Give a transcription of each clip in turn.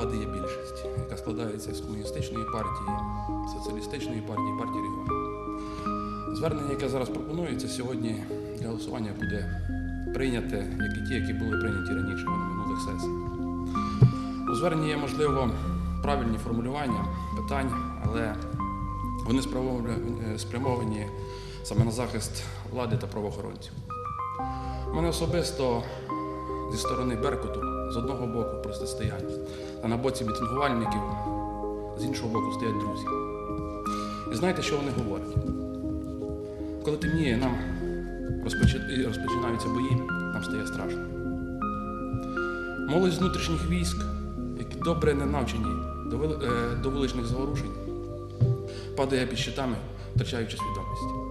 влади є більшість, яка складається з комуністичної партії, соціалістичної партії, партії регіонів. Звернення, яке зараз пропонується сьогодні для голосування, буде прийняте, як і ті, які були прийняті раніше на минулих сесіях. У зверненні є, можливо, правильні формулювання питань, але вони спрямовані- спрямовані саме на захист влади та правоохоронців. У мене особисто зі сторони Беркуту з одного боку протистояння, а на боці мітингувальників з іншого боку стоять друзі. І знаєте, що вони говорять? Коли темніє, нам розпочинаються бої, нам стає страшно. Молодь з внутрішніх військ, які добре не навчені до, е, вуличних заворушень, падає під щитами, втрачаючи свідомість.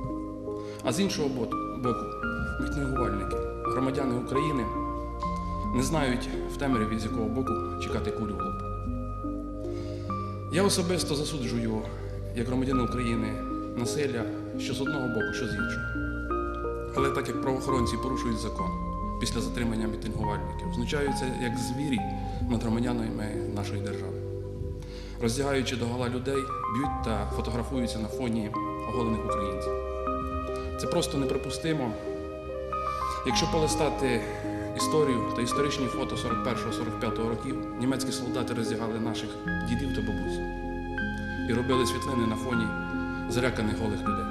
А з іншого бо- боку, мітингувальники, громадяни України не знають в темряві, з якого боку чекати кулю в лоб. Я особисто засуджую, як громадянин України, насилля що з одного боку, що з іншого. Але так як правоохоронці порушують закон після затримання мітингувальників, знущаються як звірі над громадянами нашої держави. Роздягаючи догола людей, б'ють та фотографуються на фоні оголених українців. Це просто неприпустимо. Якщо полистати історію та історичні фото 41-45 років, німецькі солдати роздягали наших дідів та бабусь і робили світлини на фоні заляканих голих людей.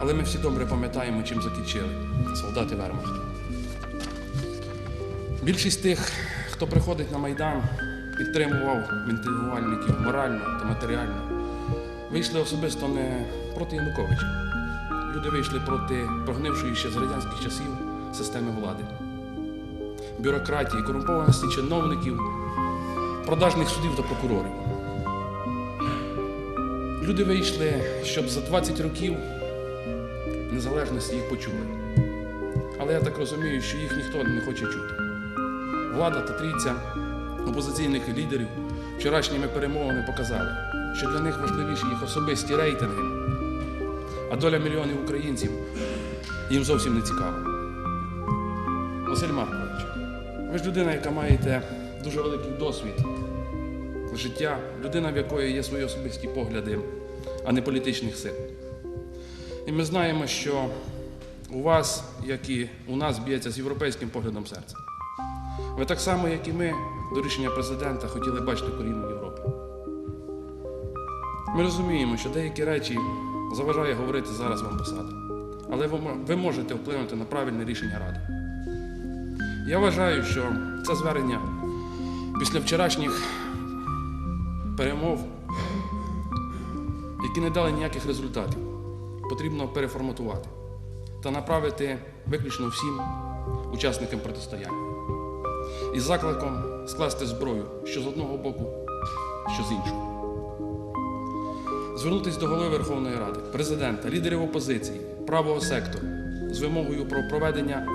Але ми всі добре пам'ятаємо, чим закінчили солдати Вермахту. Більшість тих, хто приходить на Майдан, підтримував мітингувальників морально та матеріально, вийшли особисто не проти Януковича. Люди вийшли проти прогнившої ще з радянських часів системи влади, бюрократії, корумпованості чиновників, продажних судів та прокурорів. Люди вийшли, щоб за 20 років незалежності їх почули. Але я так розумію, що їх ніхто не хоче чути. Влада та трійця опозиційних лідерів вчорашніми перемовами показали, що для них важливіші їх особисті рейтинги, а доля мільйонів українців їм зовсім не цікава. Василь Маркович, ви ж людина, яка маєте дуже великий досвід життя, людина, в якої є свої особисті погляди, а не політичних сил. І ми знаємо, що у вас, як і у нас, б'ється з європейським поглядом серця. Ви так само, як і ми, до рішення президента хотіли бачити корінну Європи. Ми розуміємо, що деякі речі заважає говорити зараз вам посада. Але ви можете вплинути на правильне рішення Ради. Я вважаю, що це звернення після вчорашніх перемов, які не дали ніяких результатів, потрібно переформатувати та направити виключно всім учасникам протистояння. Із закликом скласти зброю що з одного боку, що з іншого. Звернутися до голови Верховної Ради, президента, лідерів опозиції, правого сектору з вимогою про проведення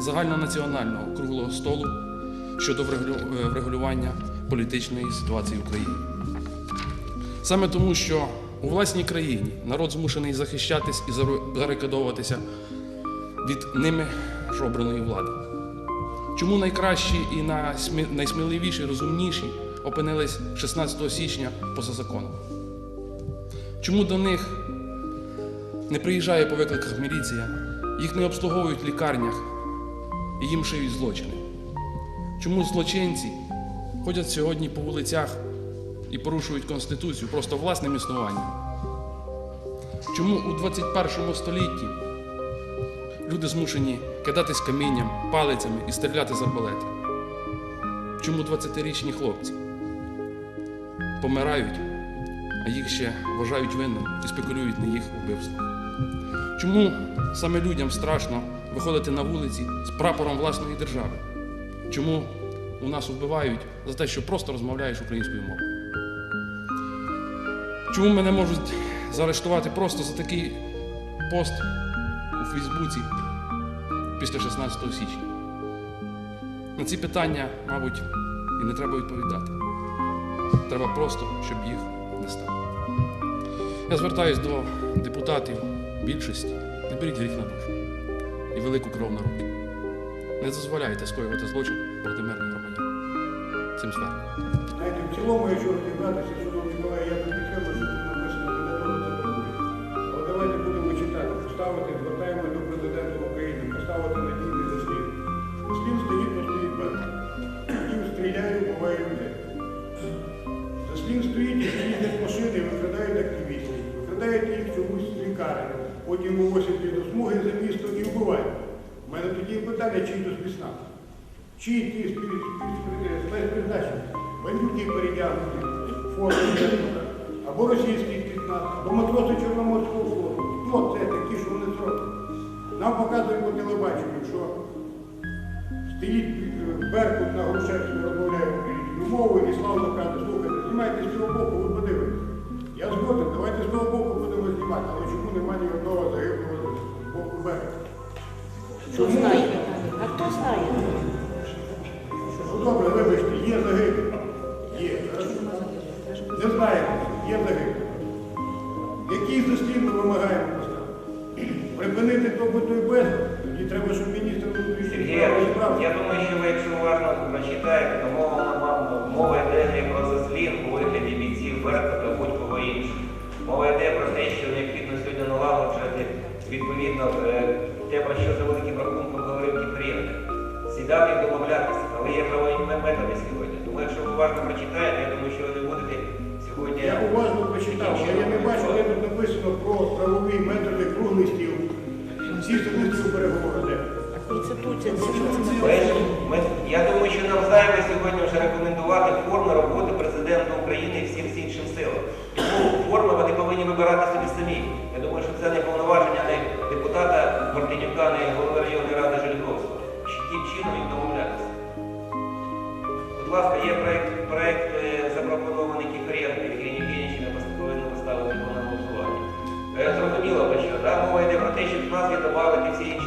загальнонаціонального круглого столу щодо е, врегулювання політичної ситуації в Україні. Саме тому, що у власній країні народ змушений захищатись і зарекодовуватися від ними обраної влади. Чому найкращі і найсмі- найсміливіші, розумніші опинились 16 січня поза законом? Чому до них не приїжджає по викликах міліція, їх не обслуговують в лікарнях і їм шиють злочини? Чому злочинці ходять сьогодні по вулицях і порушують Конституцію просто власним існуванням? Чому у 21 столітті люди змушені кидатись камінням, палицями і стріляти з арбалетів? Чому 20-річні хлопці помирають, а їх ще вважають винним і спекулюють на їх вбивство? Чому саме людям страшно виходити на вулиці з прапором власної держави? Чому у нас вбивають за те, що просто розмовляєш українською мовою? Чому мене можуть заарештувати просто за такий пост у Фейсбуці після 16 січня? На ці питання, мабуть, і не треба відповідати. Треба просто, щоб їх не стало. Я звертаюсь до депутатів більшості, не беріть гріх на душу і велику кров на руки. Не дозволяйте скоювати злочин проти мирних громадян. цим зверненням. Знаєте, в цілому, якщо розібратися, шановні колеги, я би підтримую, що тут написано друге. Але давайте будемо читати, поставити, звертаємо до президента України, поставити надійний заслід. Чомусь потім вивозять під осмуги за місто і вбивають. У мене тоді є питання, чим до спецназ. Чи ті спецпризначення, бандюки передягнуті, форми, або російський спецназ, або матроси Чорноморського флоту. Хто це такі, що вони зроблять? Нам показують по телебаченню, що стоїть е, Беркут на Грушевську, розмовляє українською мовою і славно каже, слухайте, знімайте з цього боку, ви подивитесь. Я згоден, давайте з того боку знімати, але чому немає ні одного загиблого з боку Беркута? Хто знає? А хто знає? Ну добре, вибачте, є загиблі. Є. Не знаємо, є загиблі. Який заслід ми вимагаємо поставити? Припинити побуту і безлад? Тоді треба, щоб міністр внутрішніх справ я думаю, що ви, якщо уважно прочитаєте, про що за великим рахунком говорив Кіпрієнко. Сідати і домовлятися, але є правові методи сьогодні. Тому якщо ви уважно прочитаєте, я думаю, що ви не будете сьогодні. Я уважно прочитав, але я не бачу, де тут написано про правові методи круглий стіл. Сісти на стіл Конституція я думаю, що нам зайве сьогодні вже рекомендувати форми роботи президента України і всім іншим силам. Тому форми вони повинні вибирати собі самі. Я думаю, що це не повноваження про що?